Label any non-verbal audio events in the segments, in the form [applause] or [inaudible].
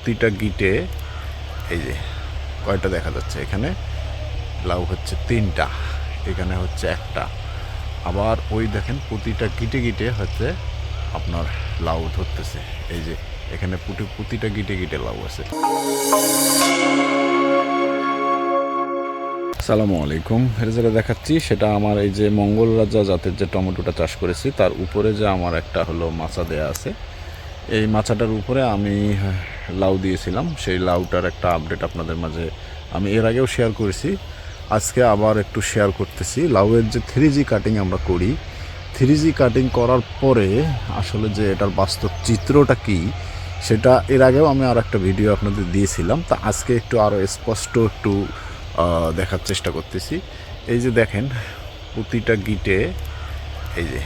প্রতিটা গিটে এই যে কয়টা দেখা যাচ্ছে? এখানে লাউ হচ্ছে তিনটা, এখানে হচ্ছে একটা। আবার ওই দেখেন প্রতিটা গিটে গিটে হচ্ছে আপনার লাউ ধরতেছে। এই যে এখানে পুটি, প্রতিটা গিটে গিটে লাউ আছে। সালামু আলাইকুম। এর যেটা দেখাচ্ছি, সেটা আমার এই যে মঙ্গল রাজা জাতের যে টমেটোটা চাষ করেছি, তার উপরে যে আমার একটা হলো মাচা দেয়া আছে। এই মাচাটার উপরে আমি লাউ দিয়েছিলাম। সেই লাউটার একটা আপডেট আপনাদের মাঝে আমি এর আগেও শেয়ার করেছি। আজকে আবার একটু শেয়ার করতেছি। লাউয়ের যে থ্রি জি কাটিং আমরা করি থ্রি জি কাটিং করার পরে আসলে যে এটার বাস্তব চিত্রটা কি, সেটা এর আগেও আমি আর একটা ভিডিও আপনাদের দিয়েছিলাম। তা আজকে একটু আরও স্পষ্ট একটু দেখার চেষ্টা করতেছি। এই যে দেখেন, প্রতিটা গিটে, এই যে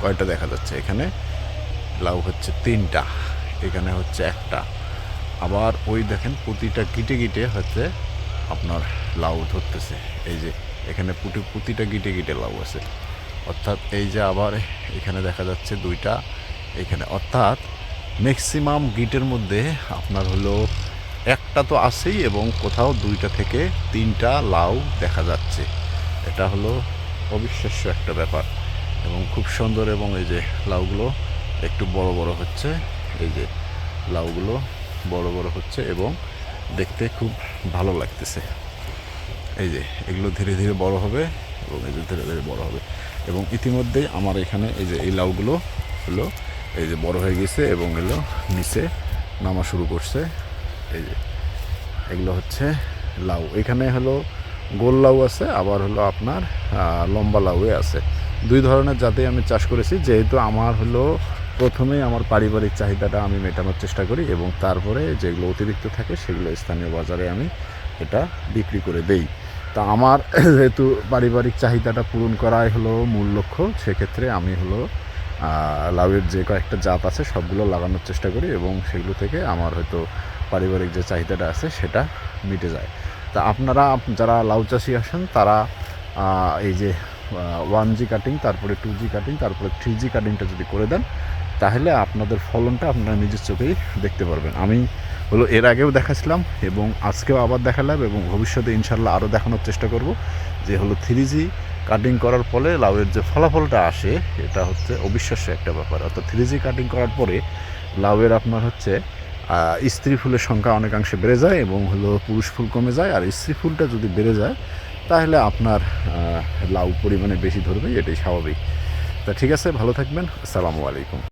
কয়টা দেখা যাচ্ছে এখানে? লাউ হচ্ছে তিনটা, এখানে হচ্ছে একটা। আবার ওই দেখেন প্রতিটা গিটে গিটে হচ্ছে আপনার লাউ ধরতেছে। এই যে এখানে পুটি প্রতিটা গিটে গিটে লাউ আছে। অর্থাৎ এই যে আবার এখানে দেখা যাচ্ছে দুইটা এখানে। অর্থাৎ ম্যাক্সিমাম গিটের মধ্যে আপনার হলো একটা তো আছেই এবং কোথাও দুইটা থেকে তিনটা লাউ দেখা যাচ্ছে। এটা হলো অবিশ্বাস্য একটা ব্যাপার। এবং খুব সুন্দর এবং এই যে লাউগুলো একটু বড় বড় হচ্ছে। এই যে লাউগুলো বড় বড় হচ্ছে এবং দেখতে খুব ভালো লাগতেছে। এই যে, এগুলো ধীরে ধীরে বড় হবে এবং এই যে ধীরে ধীরে বড় হবে। এবং ইতিমধ্যেই আমার এখানে এই যে এই লাউগুলো হলো, এই যে বড় হয়ে গেছে এবং এগুলো নিচে নামা শুরু করছে। এই যে, এগুলো হচ্ছে লাউ। এখানে হলো গোল লাউ আছে, আবার হলো আপনার লম্বা লাউয়ে আছে। দুই ধরনের জাতেই আমি চাষ করেছি, যেহেতু আমার হলো প্রথমেই আমার পারিবারিক চাহিদাটা আমি মেটানোর চেষ্টা করি এবং তারপরে যেগুলো অতিরিক্ত থাকে সেগুলো স্থানীয় বাজারে আমি এটা বিক্রি করে দেই। তা আমার [clears throat] যেহেতু পারিবারিক চাহিদাটা পূরণ করাই হলো মূল লক্ষ্য, সেক্ষেত্রে আমি হলো লাউয়ের যে কয়েকটা জাত আছে সবগুলো লাগানোর চেষ্টা করি এবং সেগুলো থেকে আমার হয়তো পারিবারিক যে চাহিদাটা আছে সেটা মিটে যায়। তা আপনারা যারা লাউ চাষি আসেন তারা এই যে ওয়ান জি কাটিং তারপরে টু জি কাটিং তারপরে থ্রি জি কাটিংটা যদি করে দেন, তাহলে আপনাদের ফলনটা আপনারা নিজের চোখেই দেখতে পারবেন। আমি হলো এর আগেও দেখাছিলাম এবং আজকেও আবার দেখালাম এবং ভবিষ্যতে ইনশাল্লাহ আরও দেখানোর চেষ্টা করব যে হলো থ্রি জি কাটিং করার ফলে লাউয়ের যে ফলাফলটা আসে, এটা হচ্ছে অবিশ্বাস্য একটা ব্যাপার। অর্থাৎ থ্রি জি কাটিং করার পরে লাউয়ের আপনার হচ্ছে স্ত্রী ফুলের সংখ্যা অনেকাংশে বেড়ে যায় এবং হলো পুরুষ ফুল কমে যায়, আর স্ত্রী ফুলটা যদি বেড়ে যায় তাহলে আপনার লাউ পরিমাণে বেশি ধরবে এটাই স্বাভাবিক। তা ঠিক আছে, ভালো থাকবেন। আসসালামু আলাইকুম।